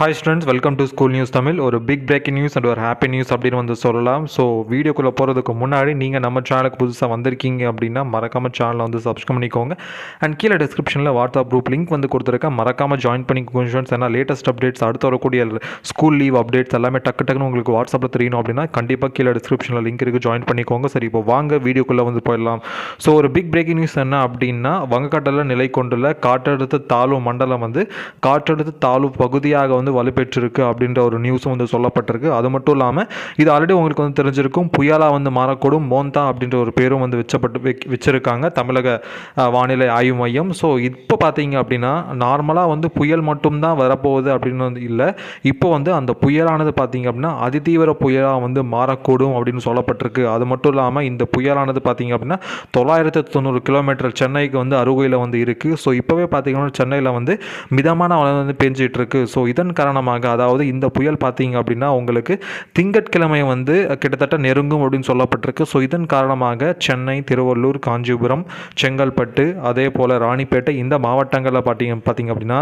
Hi students welcome to school news Tamil ஒரு big breaking news and ஒரு happy news அப்படின்னு வந்து சொல்லலாம். ஸோ வீடியோக்குள்ளே போகிறதுக்கு முன்னாடி நீங்கள் நம்ம சேனலுக்கு புதுசாக வந்திருக்கீங்க அப்படின்னா மறக்காமல் சேனலை வந்து சப்ஸ்கிரைப் பண்ணிக்கோங்க. அண்ட் கீழே டிஸ்கிரிப்ஷனில் வாட்ஸ்அப் குரூப் லிங்க் வந்து கொடுத்துருக்கேன். மறக்காமல் ஜாயின் பண்ணிக்கோங்க ஸ்டூடெண்ட்ஸ் ஏன்னா லேட்டஸ்ட் அப்டேட்ஸ் அடுத்து வரக்கூடிய ஸ்கூல் லீவ் அப்டேட்ஸ் எல்லாமே டக்கு டக்குன்னு உங்களுக்கு வாட்ஸ்அப்பில் தெரியணும் அப்படின்னா கண்டிப்பாக கீழே டிஸ்கிரிப்ஷனில் லிங்க் இருக்குது ஜாயின் பண்ணிக்கோங்க. சரி இப்போ வாங்க வீடியோக்குள்ளே வந்து போயிடலாம். ஸோ ஒரு பிக் பிரேக்கிங் நியூஸ் என்ன அப்படின்னா வங்கக்கடலில் நிலை கொண்டுள்ள காற்றழுத்த தாழ்வு மண்டலம் வந்து காற்றழுத்த தாழ்வு பகுதியாக வந்து வலுப்பெற்றிருக்கு அப்படின்ற ஒரு நியூஸும் வந்து சொல்லப்பட்டிருக்கு. அது மட்டும் இல்லாமல் இது ஆல்ரெடி உங்களுக்கு வந்து தெரிஞ்சிருக்கும். புயலாக வந்து மாறக்கூடும் மோந்தா அப்படின்ற ஒரு பேரும் வந்து வச்சப்பட்டு வச்சிருக்காங்க தமிழக வானிலை ஆய்வு மையம். ஸோ இப்போ பார்த்தீங்க அப்படின்னா நார்மலாக வந்து புயல் மட்டும்தான் வரப்போகுது அப்படின்னு வந்து இல்லை. இப்போ வந்து அந்த புயலானது பார்த்தீங்க அப்படின்னா அதிதீவிர புயலாக வந்து மாறக்கூடும் அப்படின்னு சொல்லப்பட்டிருக்கு. அது மட்டும் இல்லாமல் இந்த புயலானது பார்த்தீங்க அப்படின்னா தொள்ளாயிரத்து தொண்ணூறு கிலோமீட்டர் சென்னைக்கு வந்து அருகையில் வந்து இருக்குது ஸோ இப்போவே பார்த்தீங்கன்னா சென்னையில் வந்து மிதமான மழை வந்து பெஞ்சிகிட்ருக்கு ஸோ இதன் காரணமாக அதாவது இந்த புயல் பார்த்தீங்க அப்படின்னா உங்களுக்கு திங்கட்கிழமை வந்து கிட்டத்தட்ட நெருங்கும் அப்படின்னு சொல்லப்பட்டிருக்கு. ஸோ இதன் காரணமாக சென்னை திருவள்ளூர் காஞ்சிபுரம் செங்கல்பட்டு அதே போல் ராணிப்பேட்டை இந்த மாவட்டங்களில் பார்த்தீங்க பார்த்தீங்க அப்படின்னா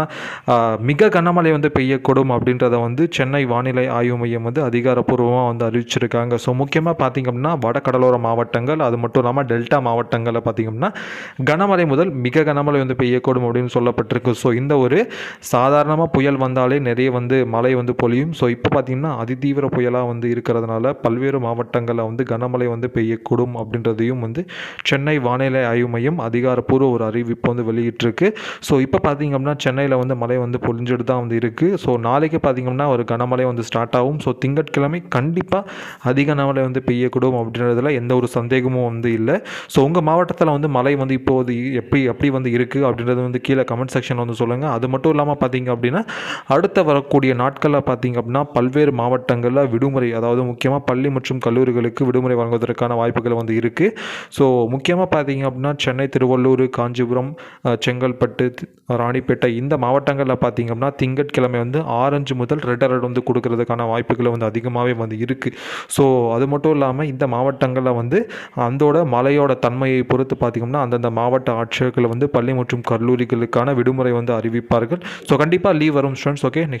மிக கனமழை வந்து பெய்யக்கூடும் அப்படின்றத வந்து சென்னை வானிலை ஆய்வு மையம் வந்து அதிகாரப்பூர்வமாக வந்து அறிவிச்சிருக்காங்க. ஸோ முக்கியமாக பார்த்தீங்க அப்படின்னா வடகடலோர மாவட்டங்கள் அது மட்டும் இல்லாமல் டெல்டா மாவட்டங்களில் பார்த்தீங்கன்னா அப்படின்னா கனமழை முதல் மிக கனமழை வந்து பெய்யக்கூடும் அப்படின்னு சொல்லப்பட்டிருக்கு. ஸோ இந்த ஒரு சாதாரணமாக புயல் வந்தாலே நிறைய வந்து மழை வந்து பொழியும். ஸோ இப்போ பார்த்தீங்கன்னா அதிதீவிர புயலாக வந்து இருக்கிறதுனால பல்வேறு மாவட்டங்களில் வந்து கனமழை வந்து பெய்யக்கூடும் அப்படின்றதையும் வந்து சென்னை வானிலை ஆய்வு மையம் அதிகாரப்பூர்வ ஒரு அறிவிப்பு வந்து வெளியிட்டிருக்கு. ஸோ இப்போ பார்த்தீங்க அப்படின்னா சென்னையில் வந்து மழை வந்து பொழிஞ்சிட்டு தான் வந்து இருக்குது ஸோ நாளைக்கு பார்த்திங்கன்னா ஒரு கனமழை வந்து ஸ்டார்ட் ஆகும். ஸோ திங்கட்கிழமை கண்டிப்பாக அதிக கனமழை வந்து பெய்யக்கூடும் அப்படின்றதுல எந்த ஒரு சந்தேகமும் வந்து இல்லை. ஸோ உங்கள் மாவட்டத்தில் வந்து மழை வந்து இப்போது எப்படி எப்படி வந்து இருக்குது அப்படின்றது வந்து கீழே கமெண்ட் செக்ஷனில் வந்து சொல்லுங்கள் அது மட்டும் இல்லாமல் பார்த்தீங்க அப்படின்னா அடுத்த வரக்கூடிய நாட்களில் பார்த்தீங்க அப்படின்னா பல்வேறு மாவட்டங்களில் விடுமுறை அதாவது முக்கியமாக பள்ளி மற்றும் கல்லூரிகளுக்கு விடுமுறை வழங்குவதற்கான வாய்ப்புகள் வந்து இருக்குது ஸோ முக்கியமாக பார்த்தீங்க அப்படின்னா சென்னை திருவள்ளூர் காஞ்சிபுரம் செங்கல்பட்டு ராணிப்பேட்டை இந்த மாவட்டங்களில் பார்த்தீங்க அப்படின்னா திங்கட்கிழமை வந்து ஆரஞ்சு முதல் ரெட் அலர்ட் வந்து கொடுக்கறதுக்கான வாய்ப்புகள் வந்து அதிகமாகவே வந்து இருக்குது ஸோ அது மட்டும் இல்லாமல் இந்த மாவட்டங்களில் வந்து அந்தோட மழையோட தன்மையை பொறுத்து பார்த்திங்கன்னா அந்தந்த மாவட்ட ஆட்சியர்கள் வந்து பள்ளி மற்றும் கல்லூரிகளுக்கான விடுமுறை வந்து அறிவிப்பார்கள். ஸோ கண்டிப்பாக லீவ் வரும் ஸ்டூடெண்ட்ஸ் ஓகே நெக்ஸ்ட்